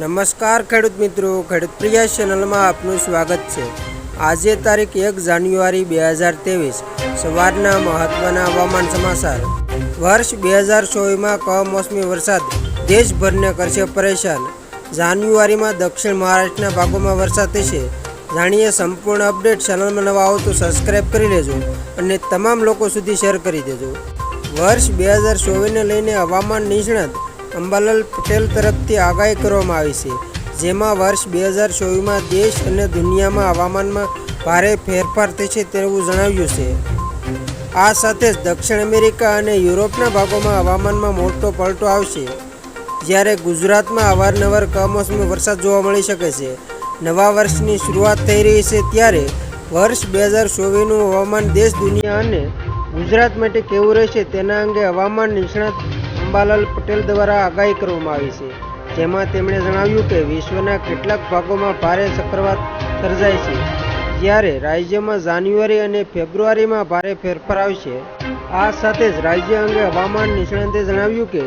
નમસ્કાર ખેડૂત મિત્રો, ખેડૂત પ્રિયા ચેનલમાં આપનું સ્વાગત છે. આજે તારીખ એક જાન્યુઆરી બે હજાર ત્રેવીસ, સવારના મહત્ત્વના હવામાન સમાચાર. વર્ષ બે હજાર ચોવીસમાં કમોસમી વરસાદ દેશભરને કરશે પરેશાન. જાન્યુઆરીમાં દક્ષિણ મહારાષ્ટ્રના ભાગોમાં વરસાદ થશે. જાણીએ સંપૂર્ણ અપડેટ ચેનલમાં નવા આવો તો સબસ્ક્રાઈબ કરી લેજો અને તમામ લોકો સુધી શેર કરી દેજો. વર્ષ બે હજાર ચોવીસને લઈને હવામાન નિષ્ણાત અંબાલાલ પટેલ તરફથી આગાહી કરવામાં આવી છે, જેમાં વર્ષ બે હજાર ચોવીસમાં દેશ અને દુનિયામાં હવામાનમાં ભારે ફેરફાર થશે તેવું જણાવ્યું છે. આ સાથે જ દક્ષિણ અમેરિકા અને યુરોપના ભાગોમાં હવામાનમાં મોટો પલટો આવશે. જ્યારે ગુજરાતમાં અવારનવાર કમોસમી વરસાદ જોવા મળી શકે છે. નવા વર્ષની શરૂઆત થઈ રહી છે ત્યારે વર્ષ બે હજાર ચોવીસનું હવામાન દેશ, દુનિયા અને ગુજરાત માટે કેવું રહેશે તેના અંગે હવામાન નિષ્ણાત અંબાલાલ પટેલ દ્વારા આગાહી કરવામાં આવી છે, જેમાં તેમણે જણાવ્યું કે વિશ્વના કેટલાક ભાગોમાં ભારે ચક્રવાત સર્જાય છે. જ્યારે રાજ્યમાં જાન્યુઆરી અને ફેબ્રુઆરીમાં ભારે ફેરફાર આવશે, આ સાથે જ રાજ્ય અંગે હવામાન નિષ્ણાંતે જણાવ્યું કે,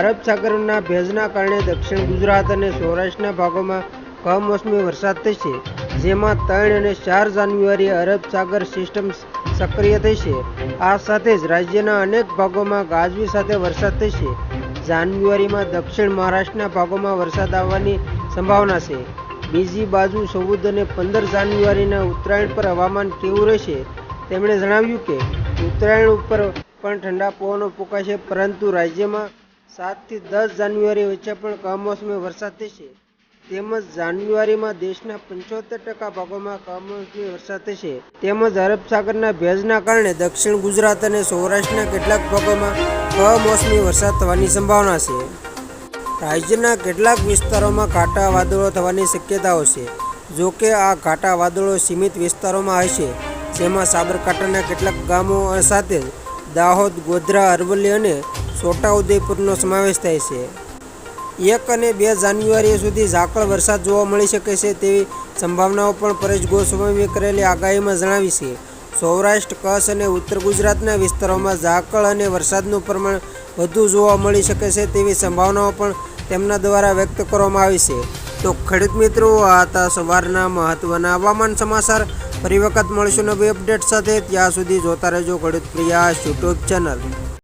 અરબ સાગરના ભેજના કારણે દક્ષિણ ગુજરાત અને સૌરાષ્ટ્રના ભાગોમાં કમોસમી વરસાદ થશે. જેમાં ત્રણ અને ચાર જાન્યુઆરીએ અરબ સાગર સિસ્ટમ સક્રિય થશે. આ સાથે જ રાજ્યના અનેક ભાગોમાં ગાજવી સાથે વરસાદ થશે. જાન્યુઆરીમાં દક્ષિણ મહારાષ્ટ્રના ભાગોમાં વરસાદ આવવાની સંભાવના છે. બીજી બાજુ ચૌદ અને પંદર જાન્યુઆરીના ઉત્તરાયણ પર હવામાન કેવું રહેશે તેમણે જણાવ્યું કે, ઉત્તરાયણ ઉપર પણ ઠંડા પવનો ફૂંકાશે, પરંતુ રાજ્યમાં સાતથી દસ જાન્યુઆરી વચ્ચે પણ કમોસમી વરસાદ થશે. તેમજ જાન્યુઆરીમાં દેશના પંચોતેર ટકા ભાગોમાં કમોસમી વરસાદ થશે. તેમજ અરબ સાગરના ભેજના કારણે દક્ષિણ ગુજરાત અને સૌરાષ્ટ્રના કેટલાક ભાગોમાં કમોસમી વરસાદ થવાની સંભાવના છે. રાજ્યના કેટલાક વિસ્તારોમાં ઘાટા વાદળો થવાની શક્યતાઓ છે. જો કે આ ઘાટા વાદળો સીમિત વિસ્તારોમાં હશે જેમાં સાબરકાંઠાના કેટલાક ગામો સાથે દાહોદ, ગોધરા, અરવલ્લી અને છોટાઉદેપુરનો સમાવેશ થાય છે. એક અને બે જાન્યુઆરી સુધી ઝાકળ વરસાદ જોવા મળી શકે છે તેવી સંભાવનાઓ પણ પરેશ ગોસ્વામીએ કરેલી આગાહીમાં જણાવી છે. સૌરાષ્ટ્ર, કચ્છ અને ઉત્તર ગુજરાતના વિસ્તારોમાં ઝાકળ અને વરસાદનું પ્રમાણ વધુ જોવા મળી શકે છે તેવી સંભાવનાઓ પણ તેમના દ્વારા વ્યક્ત કરવામાં આવી છે. તો ખેડૂત મિત્રો, આ હતા સવારના મહત્વના હવામાન સમાચાર. ફરી વખત મળશું નવી અપડેટ સાથે. ત્યાં સુધી જોતા રહેજો ખેડૂત પ્રિયાસ યુટ્યુબ ચેનલ.